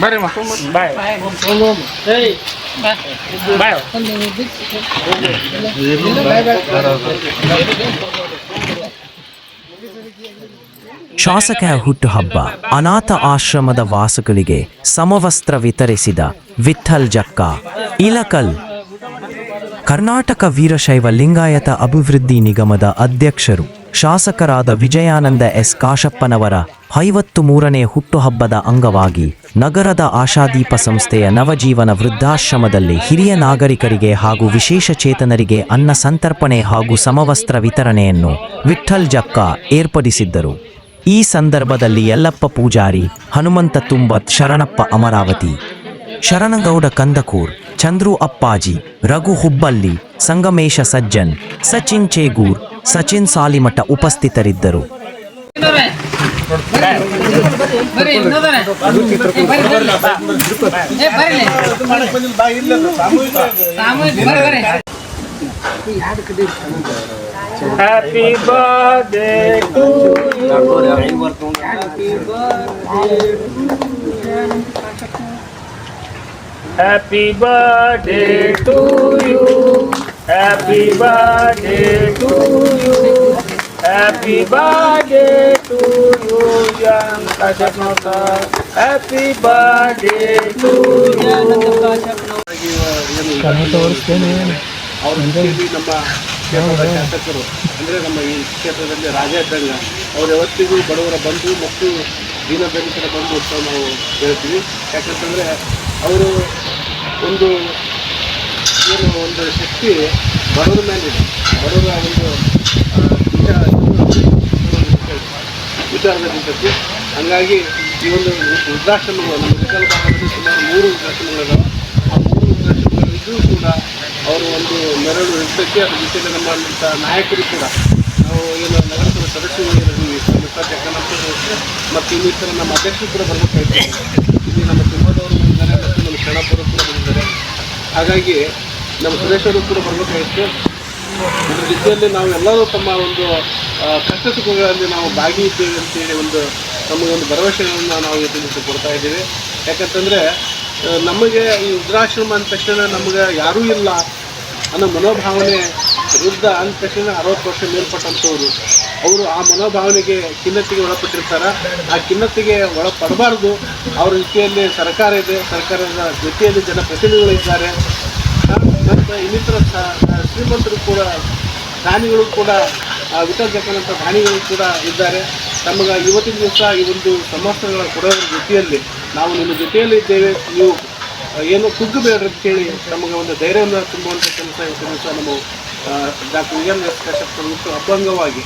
ಬರ್ರಿ ಬಾಯ್. ಬಾಯ್. ಶಾಸಕ ಹುಟ್ಟುಹಬ್ಬ ಅನಾಥ ಆಶ್ರಮದ ವಾಸಕರಿಗೆ ಸಮವಸ್ತ್ರ ವಿತರಿಸಿದ ವಿಠಲ್ ಜಕ್ಕ. ಇಲಕಲ್. ಕರ್ನಾಟಕ ವೀರಶೈವ ಲಿಂಗಾಯತ ಅಭಿವೃದ್ಧಿ ನಿಗಮದ ಅಧ್ಯಕ್ಷರು. ಶಾಸಕರಾದ ವಿಜಯಾನಂದ ಎಸ್. ಕಾಶಪ್ಪನವರ ಐವತ್ತು ಮೂರನೇ ಹುಟ್ಟುಹಬ್ಬದ ಅಂಗವಾಗಿ ನಗರದ ಆಶಾದೀಪ ಸಂಸ್ಥೆಯ ನವಜೀವನ ವೃದ್ಧಾಶ್ರಮದಲ್ಲಿ ಹಿರಿಯ ನಾಗರಿಕರಿಗೆ ಹಾಗೂ ವಿಶೇಷ ಚೇತನರಿಗೆ ಅನ್ನ ಸಂತರ್ಪಣೆ ಹಾಗೂ ಸಮವಸ್ತ್ರ ವಿತರಣೆಯನ್ನು ವಿಠಲ್ ಜಕ್ಕ ಏರ್ಪಡಿಸಿದ್ದರು. ಈ ಸಂದರ್ಭದಲ್ಲಿ ಯಲ್ಲಪ್ಪ ಪೂಜಾರಿ, ಹನುಮಂತ ತುಂಬತ್, ಶರಣಪ್ಪ ಅಮರಾವತಿ, ಶರಣಗೌಡ ಕಂದಕೂರ್, ಚಂದ್ರು ಅಪ್ಪಾಜಿ, ರಘು ಹುಬ್ಬಳ್ಳಿ, ಸಂಗಮೇಶ ಸಜ್ಜನ್, ಸಚಿನ್ ಚೇಗೂರ್ ಸಚಿನ್ ಸಾಲಿಮಠ ಉಪಸ್ಥಿತರಿದ್ದರು Happy birthday to you. Happy birthday. Birthday to happy birthday to you. Happy birthday to you, young birthday Happy birthday to you. To you ಅವ್ರ ನಮ್ಮ ಕ್ಷೇತ್ರದ ಶಾಸಕರು. ಅಂದರೆ ನಮ್ಮ ಈ ಕ್ಷೇತ್ರದಲ್ಲಿ ರಾಜಾದ್ದಂಗ ಅವ್ರು ಯಾವತ್ತಿಗೂ ಬಡವರ ಬಂಧು ಮತ್ತು ದೀನದಲಿತರ ಬಂಧು ಅಂತ ನಾವು ಹೇಳ್ತೀವಿ. ಯಾಕಂತಂದರೆ ಅವರು ಒಂದು ಏನು ಒಂದು ಶಕ್ತಿ ಬಡವರ ಮೇಲೆ ಬಡವರ ಒಂದು ವಿಚಾರ ವಿಚಾರದಲ್ಲಿದ್ದದ್ದು. ಹಂಗಾಗಿ ಈ ಒಂದು ವೃದ್ಧಾಶ್ರಮಗಳು, ನಮ್ಮ ವಿಕಲ ಭಾಗದಲ್ಲಿ ಸುಮಾರು ಮೂರು ವೃದ್ಧಾಶ್ರಮಗಳಿದಾವೆ. ಆ ಮೂರು ವೃದ್ಧಾಶ್ರಮಗಳಿಗೂ ಕೂಡ ಅವರು ಒಂದು ನೆರಳು ಇರ್ತಕ್ಕೆ ಅದ್ರ ಜೊತೆಗೆ ನಮ್ಮಂಥ ನಾಯಕರು ಕೂಡ ನಾವು ಏನು ನಗರಸಭೆ ಸದಸ್ಯರು ಏನಿದ್ದೀವಿ ಮತ್ತು ಇನ್ನಿತರ ನಮ್ಮ ಅಧ್ಯಕ್ಷರು ಕೂಡ ಬರಬೇಕಾಯ್ತು ಇಲ್ಲಿ ನಮ್ಮ ತಿಮ್ಮದವರು ಬಂದಿದ್ದಾರೆ, ಮತ್ತು ನಮ್ಮ ಶರಣಪ್ಪರು ಕೂಡ ಬಂದಿದ್ದಾರೆ. ಹಾಗಾಗಿ ನಮ್ಮ ಸುರೇಶರು ಕೂಡ ಬರ್ಬೇಕಾಗಿತ್ತು ಅದರ ರೀತಿಯಲ್ಲಿ ನಾವು ಎಲ್ಲರೂ ತಮ್ಮ ಒಂದು ಕಷ್ಟ ಸುಖಗಳಲ್ಲಿ ನಾವು ಭಾಗಿಯಿದ್ದೇವೆ ಅಂತೇಳಿ ಒಂದು, ನಮಗೊಂದು ಒಂದು ಭರವಸೆಗಳನ್ನು ನಾವು ಇವತ್ತಿನ ಕೊಡ್ತಾ ಇದ್ದೀವಿ. ಯಾಕಂತಂದರೆ ನಮಗೆ ಈ ವೃದ್ಧಾಶ್ರಮ ಅಂದ ತಕ್ಷಣ ನಮಗೆ ಯಾರೂ ಇಲ್ಲ ಅನ್ನೋ ಮನೋಭಾವನೆ ವೃದ್ಧ ಅಂದ ತಕ್ಷಣ ಅರವತ್ತು ವರ್ಷ ಮೇಲ್ಪಟ್ಟಂಥವ್ರು. ಅವರು ಆ ಮನೋಭಾವನೆಗೆ ಖಿನ್ನತೆಗೆ ಒಳಪಟ್ಟಿರ್ತಾರೆ. ಆ ಖಿನ್ನತೆಗೆ ಒಳಪಡಬಾರ್ದು. ಅವ್ರ ರೀತಿಯಲ್ಲಿ ಸರ್ಕಾರ ಇದೆ. ಸರ್ಕಾರದ ಜೊತೆಯಲ್ಲಿ ಜನಪ್ರತಿನಿಧಿಗಳಿದ್ದಾರೆ ಮತ್ತು ಇನ್ನಿತರ ಶ್ರೀಮಂತರು ಕೂಡ ದಾನಿಗಳು ಕೂಡ ಜಕ್ಕನಂಥ ದಾನಿಗಳು ಕೂಡ ಇದ್ದಾರೆ. ನಮಗೆ ಇವತ್ತಿನ ದಿವಸ ಈ ಒಂದು ಸಮಸ್ಯೆಗಳ ಕೊಡೋದ್ರ ಜೊತೆಯಲ್ಲಿ ನಾವು ನಿಮ್ಮ ಜೊತೆಯಲ್ಲಿ ಇದ್ದೇವೆ. ನೀವು ಏನು ಕುಗ್ಗಬೇಡ್ರಿ ಅಂತೇಳಿ ನಮಗೆ ಒಂದು ಧೈರ್ಯವನ್ನು ತುಂಬುವಂಥ ಕೆಲಸ ಇವತ್ತಿನ ದಿವಸ ನಮ್ಮ doctor V M S Kashyap ಹುಟ್ಟು ಹಬ್ಬಂಗವಾಗಿ.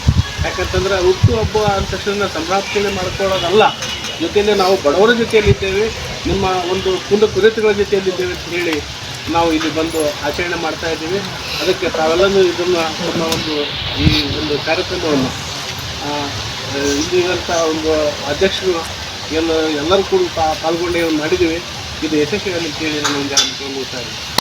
ಯಾಕಂತಂದ್ರೆ ಹುಟ್ಟು ಹಬ್ಬ ಅಂದ ತಕ್ಷಣ ಸಂರಕ್ಷಣೆ ಮಾಡ್ಕೊಳ್ಳೋದಲ್ಲ. ಜೊತೆಯಲ್ಲಿ ನಾವು ಬಡವರ ಜೊತೆಯಲ್ಲಿ ಇದ್ದೇವೆ ನಿಮ್ಮ ಒಂದು ಕುಂದ ಜೊತೆಯಲ್ಲಿ ಇದ್ದೇವೆ ಅಂತ ಹೇಳಿ ನಾವು ಇಲ್ಲಿ ಬಂದು ಆಚರಣೆ ಮಾಡ್ತಾ ಇದ್ದೀವಿ. ಅದಕ್ಕೆ ತಾವೆಲ್ಲನೂ ಇದನ್ನು ನಮ್ಮ ಒಂದು ಈ ಒಂದು ಕಾರ್ಯಕ್ರಮವನ್ನು ಇಲ್ಲಿರುವಂಥ ಒಂದು ಅಧ್ಯಕ್ಷರು ಎಲ್ಲ, ಎಲ್ಲರೂ ಕೂಡ ಪಾಲ್ಗೊಂಡು ಮಾಡಿದ್ದೀವಿ. ಇದು ಯಶಸ್ವಿಯಾಗಿ ಅಂತೇಳಿ ನಾನು ಒಂದು ಮುಗಿಸ್ತಾ ಇದ್ದೀನಿ